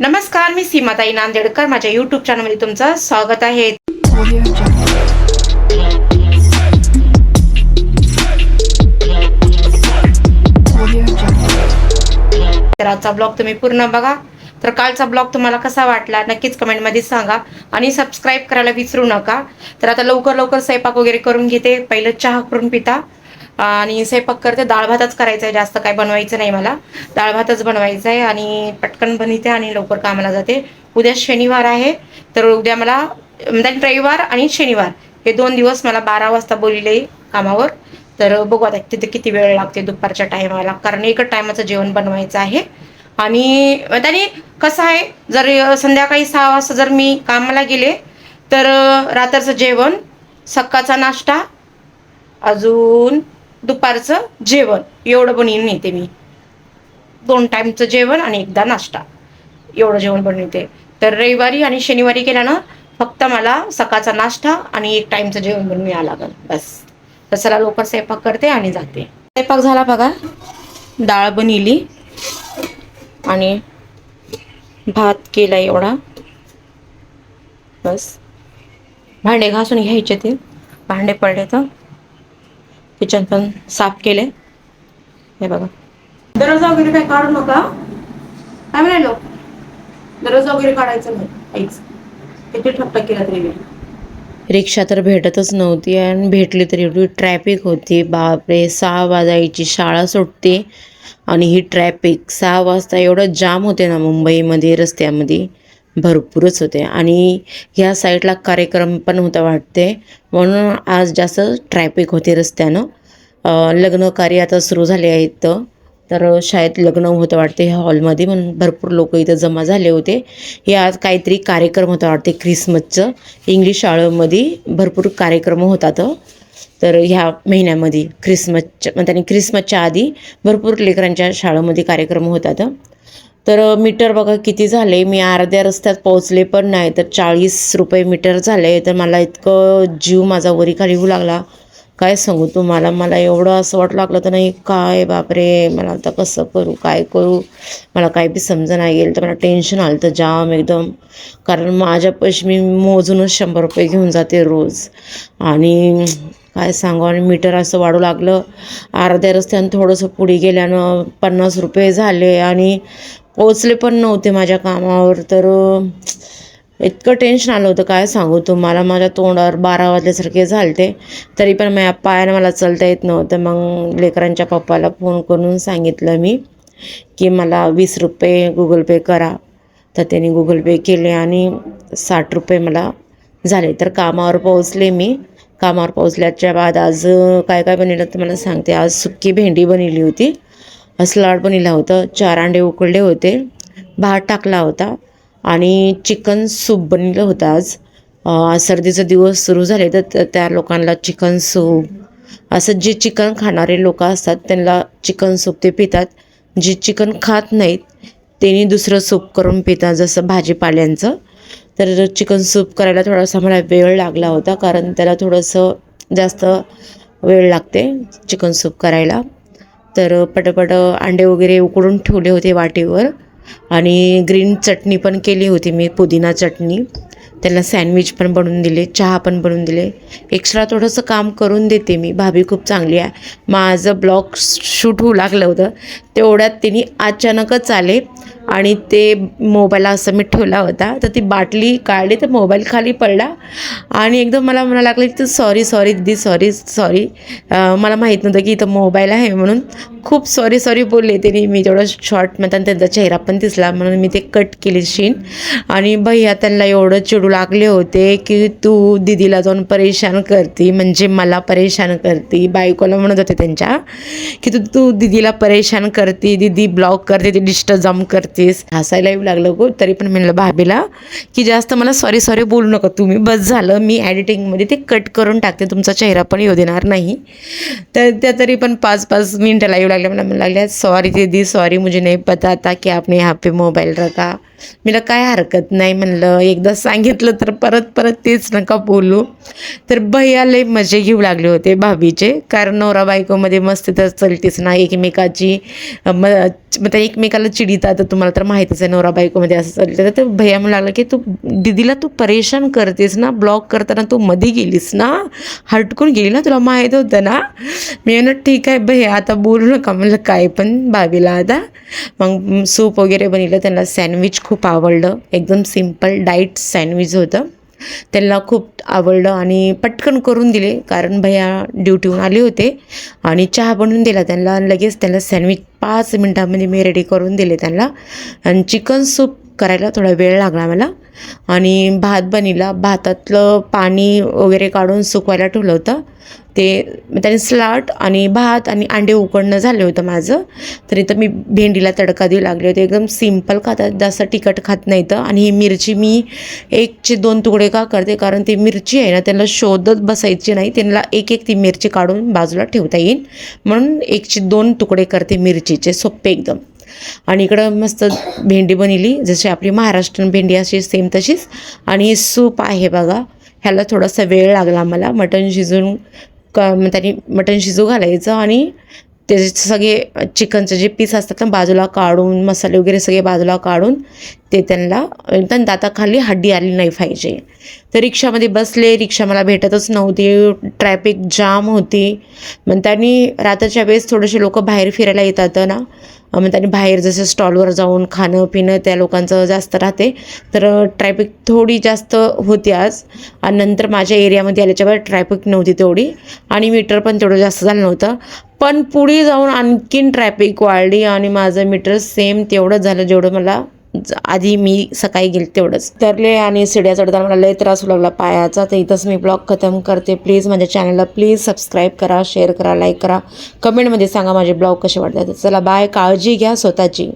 नमस्कार मी सीमाताई नांदेडकर. माझ्या युट्यूब चॅनलमध्ये तुमचं स्वागत आहे. तर आजचा ब्लॉग तुम्ही पूर्ण बघा. तर कालचा ब्लॉग तुम्हाला कसा वाटला नक्कीच कमेंटमध्ये सांगा. आणि सबस्क्राईब करायला विसरू नका. तर आता लवकर लवकर स्वयंपाक वगैरे करून घेते. पहिलं चहा करून पिता. आणि स्वयंपाक करते. डाळ भातच करायचा आहे. जास्त काय बनवायचं नाही मला. डाळ भातच बनवायचं आहे आणि पटकन बनवते आणि लवकर कामाला जाते. उद्या शनिवार आहे. तर उद्या मला म्हणजे रविवार आणि शनिवार हे दोन दिवस मला बारा वाजता बोलले कामावर. तर बघू आता तिथे किती वेळ लागते दुपारच्या टायमाला. कारण एकच टायमाचं जेवण बनवायचं आहे. आणि त्याने कसं आहे जर संध्याकाळी सहा वाजता जर मी कामाला गेले तर रात्रचं जेवण सकाळचा नाश्ता अजून दुपारचं जेवण. एवढं बनवून येते मी. दोन टाईमचं जेवण आणि एकदा नाश्ता. एवढं जेवण बनवते तर रविवारी आणि शनिवारी केल्यानं फक्त मला सकाळचा नाश्ता आणि एक टाईमचं जेवण बनवून यावं लागेल. बस. तर चला लवकर स्वयंपाक करते आणि जाते. स्वयंपाक झाला बघा. डाळ बनवली. आणि भात केला एवढा. बस. भांडे घासून घ्यायचे ते. भांडे पडले तर. किचन पण साफ केले. हे बघा. दरवाजा वगैरे काय काढू नका. काय म्हणालो दरवाजा वगैरे काढायचं नाही. काहीच किती ठप्पा केला तरी मी. रिक्षा तर भेटतच नव्हती आणि भेटली तरी एवढी ट्रॅफिक होती. बापरे सहा वाजायची शाळा सुटते आणि ही ट्रॅफिक सहा वाजता एवढं जाम होते ना मुंबईमध्ये रस्त्यामध्ये. भरपूरच होते. आणि ह्या साईडला कार्यक्रम पण होता वाटते. म्हणून आज जास्त ट्रॅफिक होते रस्त्यानं. लग्न कार्य आता सुरू झाले आहेत तर शाळेत लग्न होतं वाटते ह्या हॉलमध्ये. म्हणून भरपूर लोक इथं जमा झाले होते. हे आज काहीतरी कार्यक्रम होता वाटते क्रिसमसचं इंग्लिश शाळेमध्ये भरपूर कार्यक्रम होतात तर ह्या महिन्यामध्ये क्रिसमसच्या मग म्हणजे त्यांनी क्रिसमसच्या आधी भरपूर लेकरांच्या शाळेमध्ये कार्यक्रम होतात तर मीटर बघा किती झाले? मी अर्ध्या रस्त्यात पोहोचले पण नाही तर चाळीस रुपये मीटर झाले. तर मला इतकं जीव माझा वरीखाली होऊ लागला. काय सांगू तुम्हाला? मला एवढं असं वाटू लागलं तर नाही काय बापरे? मला आता कसं करू? काय करू? मला काय बी समजा नाही गेलं तर मला टेन्शन आलं तर जाम एकदम. कारण माझ्या पैसे मी मोजूनच शंभर रुपये घेऊन जाते रोज. आणि काय सांगू? आणि मीटर असं वाढू लागलं. अर्ध्या रस्त्यानं थोडंसं पुढे गेल्यानं पन्नास रुपये झाले. आणि पोचले पण नव्हते माझ्या कामावर तर इतकं टेन्शन आलं होतं. काय सांगू तुम्हाला? माझ्या तोंडावर बारा वाजल्यासारखे झालते. तरी पण माझ्या पायानं मला चलता येत नव्हतं. मग लेकरांच्या पप्पाला फोन करून सांगितलं मी की मला वीस रुपये गुगल पे करा. तर त्यांनी गुगल पे केले आणि साठ रुपये मला झाले. तर कामावर पोहोचले मी. कामावर पोहोचल्याच्या बाद आज काय काय बनवलं तर मला सांगते. आज सुक्की भेंडी बनवली होती. सलाड बनवलं होतं. चार अंडे उकळले होते. भात टाकला होता. आणि चिकन सूप बनलं होतं आज. सर्दीचा दिवस सुरू झाले तर त्या- त्या लोकांना चिकन सूप. असं जे चिकन खाणारे लोक असतात त्यांना चिकन सूप ते पितात. जे चिकन खात नाहीत त्यांनी दुसरं सूप करून पितात जसं भाजीपाल्यांचं. तर चिकन सूप करायला थोडासा मला वेळ लागला होता कारण त्याला थोडंसं जास्त वेळ लागते चिकन सूप करायला. तर पटपट अंडे वगैरे उकडून ठेवले होते वाटीवर. आणि ग्रीन चटणी पण केली होती मी पुदिना चटणी. त्यांना सँडविच पण बनवून दिले चहा पण बनवून दिले. एक्स्ट्रा थोडंसं काम करून देते मी. भाभी खूप चांगली आहे. माझं ब्लॉग शूट होऊ लागलं होतं. तेवढ्यात तिने अचानकच आले आणि ते मोबाईल असं मी ठेवला होता. तर ती बाटली काढली तर मोबाईल खाली पडला. आणि एकदम मला म्हणा लागलं की सॉरी सॉरी दिदी सॉरी सॉरी मला माहीत नव्हतं की इथं मोबाईल आहे म्हणून. खूप सॉरी सॉरी बोलले त्यांनी मी तेवढं शॉर्ट मग त्यांचा चेहरा पण दिसला म्हणून मी ते कट केली शीन आणि भैया त्यांना एवढं चिडू लागले होते की तू दिदीला जाऊन परेशान करती म्हणजे मला परेशान करती. बायकोला म्हणत होते त्यांच्या की तू तू दिदीला परेशान करते दिदी ब्लॉक करते ती डिस्टर्ब करतेस. हसायला येऊ लागलं गो तरी पण म्हणलं भाभीला की जास्त मला सॉरी सॉरी बोलू नका तुम्ही बस झालं मी ॲडिटिंगमध्ये ते कट करून टाकते तुमचा चेहरा पण येऊ देणार नाही. तर त्या तरी पण पाच पाच मिनटाला येऊ लागल्या मला म्हणू लागल्या सॉरी दीदी सॉरी मुझे नाही पता था की आपने यहाँ पे मोबाईल रखा. मला काय हरकत नाही म्हणलं. एकदा सांगितलं तर परत परत तेच नका बोलू. तर भैया लय मजे घेऊ लागले होते भाभीचे. कारण नवरा बायकोमध्ये मस्त तर चलतेच ना एकमेकाची. म मग त्या एकमेकाला चिडितात तर तुम्हाला तर माहितीच आहे नवरा बायकोमध्ये असं चालतं तर भैया म्हणू लागला की तू दिदीला तू परेशान करतेस ना ब्लॉक करताना तू मध्ये गेलीस ना हटकून गेली ना तुला माहीत होतं ना. मी ना ठीक आहे भैया आता बोलू नका. म्हणलं काय पण भाभीला आता. मग सूप वगैरे बनवलं त्यांना सँडविच खूप आवडलं. एकदम सिंपल डाईट सँडविच होतं. त्यांना खूप आवडलं आणि पटकन करून दिले कारण भैया ड्युटीहून आले होते आणि चहा बनवून दिला त्यांना. लगेच त्यांना सँडविच पाच मिनटामध्ये मी रेडी करून दिले त्यांना. आणि चिकन सूप करायला थोडा वेळ लागला मला. आणि भात बनिला. भातातलं पाणी वगैरे काढून सुकवायला ठेवलं होतं. ते त्याने स्लाट आणि भात आणि अंडे उकडणं झालं होतं माझं. तर इथं मी भेंडीला तडका देऊ लागले होते. एकदम सिंपल खातात. जास्त तिखट खात नाही तर आणि ही मिरची मी एकचे दोन तुकडे का करते? कारण ती मिरची आहे ना त्यांना शोधत बसायची नाही. त्यांना एक एक ती मिरची काढून बाजूला ठेवता येईल. म्हणून एकचे दोन तुकडे करते मिरचीचे. सोपे एकदम. आणि इकडं मस्त भेंडी बनवली जशी आपली महाराष्ट्रीयन भेंडी अशी सेम तशीच. आणि सूप आहे बघा. ह्याला थोडासा वेळ लागला मला मटण शिजून क म्हणजे त्यांनी मटण शिजू घालायचं आणि त्याचे सगळे चिकनचे जे पीस असतात ना बाजूला काढून मसाले वगैरे सगळे बाजूला काढून ते त्यांना त्यांना दाताखाली हड्डी आली नाही पाहिजे. तर रिक्षामध्ये बसले रिक्षा मला भेटतच नव्हती. ट्रॅफिक जाम होती. मग त्यांनी रात्रीच्या वेळेस थोडेसे लोक बाहेर फिरायला येतात ना मग म्हणजे त्यांनी बाहेर जसं स्टॉलवर जाऊन खाणं पिणं त्या लोकांचं जास्त राहते. तर ट्रॅफिक थोडी जास्त होती आज. आणि नंतर माझ्या एरियामध्ये आल्याच्या ट्रॅफिक नव्हती तेवढी. आणि मीटर पण तेवढं जास्त झालं नव्हतं. पण पुढे जाऊन आणखीन ट्रॅफिक वाढली आणि माझं मीटर सेम तेवढंच झालं जेवढं मला आधी मी सकाळी गेले तेवढंच. तरले आणि सिड्या चढताना मला लय त्रास होऊ लागला पायाचा तर इथंच मी ब्लॉग खतम करते. प्लीज माझ्या चॅनलला प्लीज सबस्क्राईब करा शेअर करा लाईक करा. कमेंटमध्ये सांगा माझे ब्लॉग कसे वाटतात. चला बाय. काळजी घ्या स्वतःची.